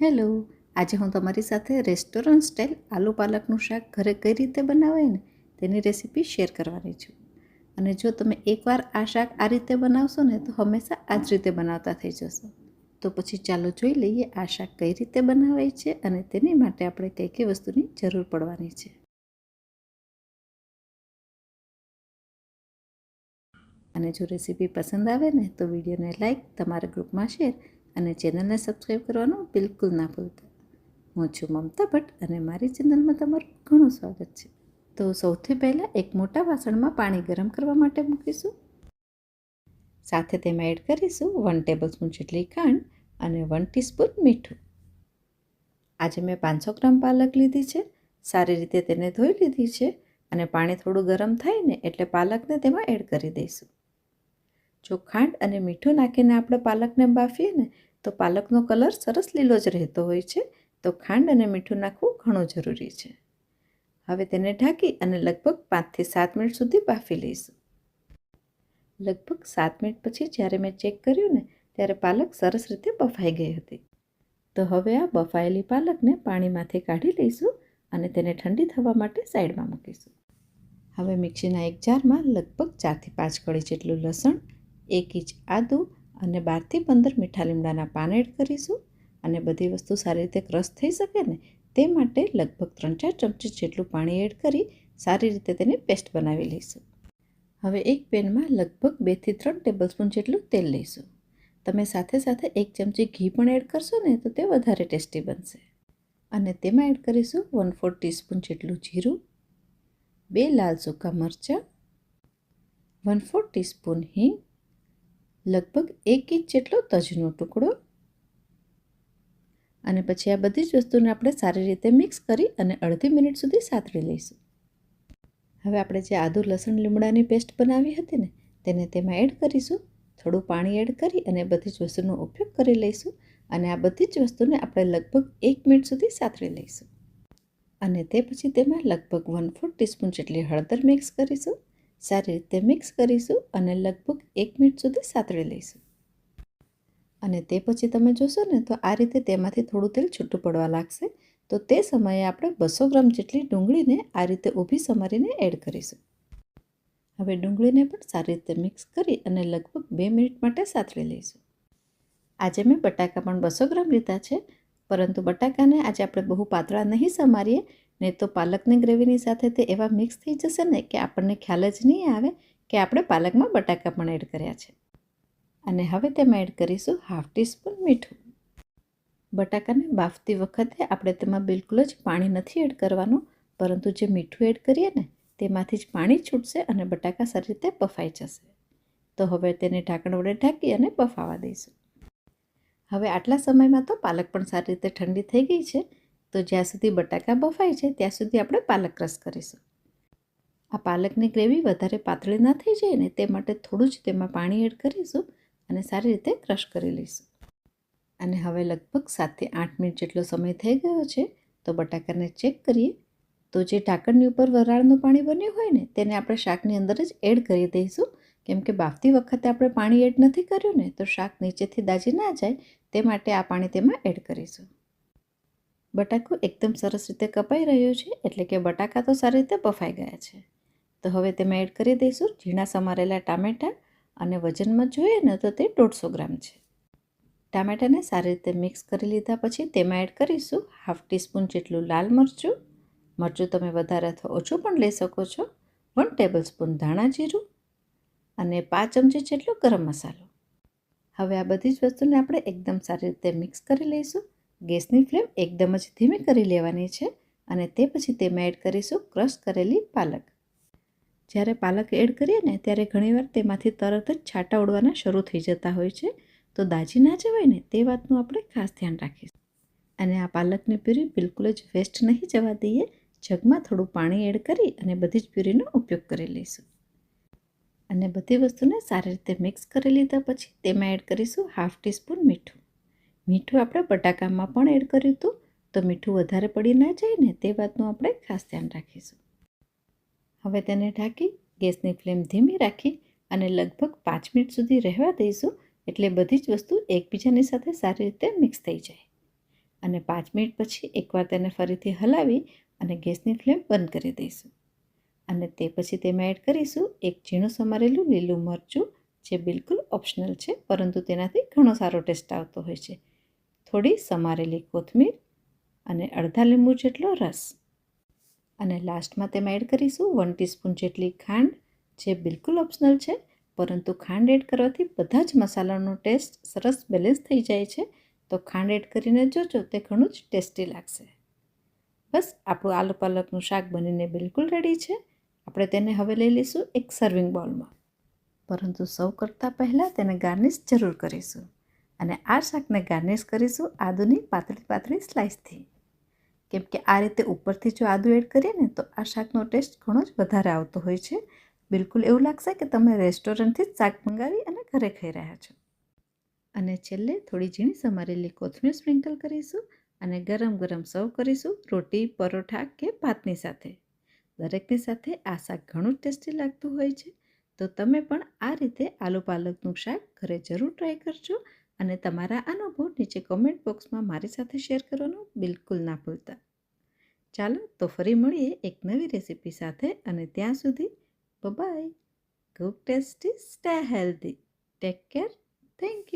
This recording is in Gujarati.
હેલો, આજે હું તમારી સાથે રેસ્ટોરન્ટ સ્ટાઇલ આલુ પાલકનું શાક ઘરે કઈ રીતે બનાવાય ને તેની રેસીપી શેર કરવાની છું. અને જો તમે એકવાર આ શાક આ રીતે બનાવશો ને તો હંમેશા આ જ રીતે બનાવતા થઈ જશો. તો પછી ચાલો જોઈ લઈએ આ શાક કઈ રીતે બનાવાય છે અને તેની માટે આપણે કઈ કઈ વસ્તુની જરૂર પડવાની છે. અને જો રેસીપી પસંદ આવે ને તો વિડીયોને લાઈક, તમારા ગ્રુપમાં શેર અને ચેનલને સબસ્ક્રાઈબ કરવાનું બિલકુલ ના ભૂલતા. હું છું મમતા ભટ્ટ અને મારી ચેનલમાં તમારું ઘણું સ્વાગત છે. તો સૌથી પહેલાં એક મોટા વાસણમાં પાણી ગરમ કરવા માટે મૂકીશું. સાથે તેમાં એડ કરીશું વન ટેબલ જેટલી ખાંડ અને વન ટીસ્પૂન મીઠું. આજે મેં પાંચસો ગ્રામ પાલક લીધી છે. સારી રીતે તેને ધોઈ લીધી છે અને પાણી થોડું ગરમ થાય ને એટલે પાલકને તેમાં એડ કરી દઈશું. જો ખાંડ અને મીઠું નાખીને આપણે પાલકને બાફીએ ને તો પાલકનો કલર સરસ લીલો જ રહેતો હોય છે, તો ખાંડ અને મીઠું નાખવું ઘણું જરૂરી છે. હવે તેને ઢાંકી અને લગભગ પાંચથી સાત મિનિટ સુધી બાફી લઈશું. લગભગ સાત મિનિટ પછી જ્યારે મેં ચેક કર્યું ને, ત્યારે પાલક સરસ રીતે બફાઈ ગઈ હતી. તો હવે આ બફાયેલી પાલકને પાણીમાંથી કાઢી લઈશું અને તેને ઠંડી થવા માટે સાઈડમાં મૂકીશું. હવે મિક્સીના એક જારમાં લગભગ ચારથી પાંચ કળી જેટલું લસણ, એક ઇંચ આદું અને બારથી પંદર મીઠા લીમડાના પાન એડ કરીશું. અને બધી વસ્તુ સારી રીતે ક્રશ થઈ શકે ને તે માટે લગભગ ત્રણ ચાર ચમચી જેટલું પાણી એડ કરી સારી રીતે તેને પેસ્ટ બનાવી લઈશું. હવે એક પેનમાં લગભગ બેથી ત્રણ ટેબલસ્પૂન જેટલું તેલ લઈશું. તમે સાથે સાથે એક ચમચી ઘી પણ એડ કરશો ને તો તે વધારે ટેસ્ટી બનશે. અને તેમાં એડ કરીશું વન ફોર ટીસ્પૂન જેટલું જીરું, બે લાલ સૂકા મરચાં વન ફોર ટીસ્પૂન હિંગ લગભગ એક ઇંચ જેટલો તજનો ટુકડો. અને પછી આ બધી જ વસ્તુને આપણે સારી રીતે મિક્સ કરી અને અડધી મિનિટ સુધી સાતળી લઈશું. હવે આપણે જે આદુ લસણ લીમડાની પેસ્ટ બનાવી હતી ને, તેને તેમાં એડ કરીશું. થોડું પાણી એડ કરી અને બધી જ વસ્તુનો ઉપયોગ કરી લઈશું અને આ બધી જ વસ્તુને આપણે લગભગ એક મિનિટ સુધી સાતળી લઈશું. અને તે પછી તેમાં લગભગ વન ફોર ટીસ્પૂન જેટલી હળદર મિક્સ કરીશું. સારી રીતે મિક્સ કરીશું અને લગભગ એક મિનિટ સુધી સાતળી લઈશું. અને તે પછી તમે જોશો ને, તો આ રીતે તેમાંથી થોડું તેલ છૂટું પડવા લાગશે. તો તે સમયે આપણે બસો ગ્રામ જેટલી ડુંગળીને આ રીતે ઊભી સમારીને એડ કરીશું. હવે ડુંગળીને પણ સારી રીતે મિક્સ કરી અને લગભગ બે મિનિટ માટે સાતળી લઈશું. આજે મેં બટાકા પણ બસો ગ્રામ લીધા છે, પરંતુ બટાકાને આજે આપણે બહુ પાતળા નહીં સમારીએ. નહીં તો પાલકની ગ્રેવીની સાથે તે એવા મિક્સ થઈ જશે ને કે આપણને ખ્યાલ જ નહીં આવે કે આપણે પાલકમાં બટાકા પણ એડ કર્યા છે. અને હવે તેમાં એડ કરીશું હાફ ટીસ્પૂન મીઠું. બટાકાને બાફતી વખતે આપણે તેમાં બિલકુલ જ પાણી નથી એડ કરવાનું, પરંતુ જે મીઠું એડ કરીએ ને તેમાંથી જ પાણી છૂટશે અને બટાકા સારી રીતે બફાઈ જશે. તો હવે તેને ઢાંકણ વડે ઢાંકી અને બફાવા દઈશું. હવે આટલા સમયમાં તો પાલક પણ સારી રીતે ઠંડી થઈ ગઈ છે તો જ્યાં સુધી બટાકા બફાય છે, ત્યાં સુધી આપણે પાલક રસ કરીશું. આ પાલકની ગ્રેવી વધારે પાતળી ના થઈ જાય ને તે માટે થોડું જ તેમાં પાણી એડ કરીશું અને સારી રીતે ક્રશ કરી લઈશું. અને હવે લગભગ સાતથી આઠ મિનિટ જેટલો સમય થઈ ગયો છે, તો બટાકાને ચેક કરીએ. તો જે ઢાંકણની ઉપર વરાળનું પાણી બન્યું હોય ને, તેને આપણે શાકની અંદર જ એડ કરી દઈશું. કેમ કે બાફતી વખતે આપણે પાણી એડ નથી કર્યું ને, તો શાક નીચેથી દાજી ના જાય, તે માટે આ પાણી તેમાં એડ કરીશું. બટાકું એકદમ સરસ રીતે કપાઈ રહ્યો છે, એટલે કે બટાકા તો સારી રીતે બફાઈ ગયા છે. તો હવે તેમાં એડ કરી દઈશું ઝીણા સમારેલા ટામેટાં અને વજનમાં જોઈએ ને તો તે દોઢસો ગ્રામ છે. ટામેટાને સારી રીતે મિક્સ કરી લીધા પછી તેમાં એડ કરીશું હાફ ટીસ્પૂન જેટલું લાલ મરચું. મરચું તમે વધારે અથવા ઓછું પણ લઈ શકો છો. વન ટેબલ સ્પૂન ધાણા જીરું અને પાંચ ચમચી જેટલો ગરમ મસાલો. હવે આ બધી જ વસ્તુને આપણે એકદમ સારી રીતે મિક્સ કરી લઈશું. ગેસની ફ્લેમ એકદમ જ ધીમી કરી લેવાની છે અને તે પછી તેમાં એડ કરીશું ક્રશ કરેલી પાલક. જ્યારે પાલક એડ કરીએ ને ત્યારે ઘણીવાર તેમાંથી તરત જ છાંટા ઉડવાના શરૂ થઈ જતા હોય છે. તો દાજી ના જવાય ને તે વાતનું આપણે ખાસ ધ્યાન રાખીશું. અને આ પાલકની પ્યુરી બિલકુલ જ વેસ્ટ નહીં જવા દઈએ. જગમાં થોડું પાણી એડ કરી અને બધી જ પ્યુરીનો ઉપયોગ કરી લઈશું. અને બધી વસ્તુને સારી રીતે મિક્સ કરી લીધા પછી તેમાં એડ કરીશું હાફ ટીસ્પૂન મીઠું. મીઠું આપણે બટાકામાં પણ એડ કર્યું હતું, તો મીઠું વધારે પડી ના જાય ને તે વાતનું આપણે ખાસ ધ્યાન રાખીશું. હવે તેને ઢાંકી, ગેસની ફ્લેમ ધીમી રાખી અને લગભગ પાંચ મિનિટ સુધી રહેવા દઈશું, એટલે બધી જ વસ્તુ એકબીજાની સાથે સારી રીતે મિક્સ થઈ જાય. અને પાંચ મિનિટ પછી એકવાર તેને ફરીથી હલાવી અને ગેસની ફ્લેમ બંધ કરી દઈશું. અને તે પછી તેમાં એડ કરીશું એક ઝીણું સમારેલું લીલું મરચું, જે બિલકુલ ઓપ્શનલ છે, પરંતુ તેનાથી ઘણો સારો ટેસ્ટ આવતો હોય છે. થોડી સમારેલી કોથમીર અને અડધા લીંબુ જેટલો રસ. અને લાસ્ટમાં તેમાં એડ કરીશું વન ટીસ્પૂન જેટલી ખાંડ, જે બિલકુલ ઓપ્શનલ છે, પરંતુ ખાંડ એડ કરવાથી બધા જ મસાલાનો ટેસ્ટ સરસ બેલેન્સ થઈ જાય છે. તો ખાંડ એડ કરીને જોજો, તે ઘણું જ ટેસ્ટી લાગશે. બસ, આપણું આલુ પાલકનું શાક બનીને બિલકુલ રેડી છે. આપણે તેને હવે લઈ લઈશું એક સર્વિંગ બાઉલમાં પરંતુ સૌ કરતાં પહેલાં તેને ગાર્નિશ જરૂર કરીશું. અને આ શાકને ગાર્નિશ કરીશું આદુની પાતળી પાતળી સ્લાઇસથી કેમ કે આ રીતે ઉપરથી જો આદુ એડ કરીએ ને તો આ શાકનો ટેસ્ટ ઘણો જ વધારે આવતો હોય છે. બિલકુલ એવું લાગશે કે તમે રેસ્ટોરન્ટથી જ શાક મંગાવી અને ઘરે ખાઈ રહ્યા છો. અને છેલ્લે થોડી ઝીણી સમારેલી કોથમીર સ્પ્રિંકલ કરીશું અને ગરમ ગરમ સર્વ કરીશું રોટી, પરોઠા કે ભાતની સાથે. દરેકની સાથે આ શાક ઘણું જ ટેસ્ટી લાગતું હોય છે. તો તમે પણ આ રીતે આલુ પાલકનું શાક ઘરે જરૂર ટ્રાય કરજો. અને તમારા અનુભવ નીચે કોમેન્ટ બોક્સમાં મારી સાથે શેર કરવાનું બિલકુલ ના ભૂલતા. ચાલો તો ફરી મળીએ એક નવી રેસીપી સાથે અને ત્યાં સુધી bye cook tasty stay healthy take care thank you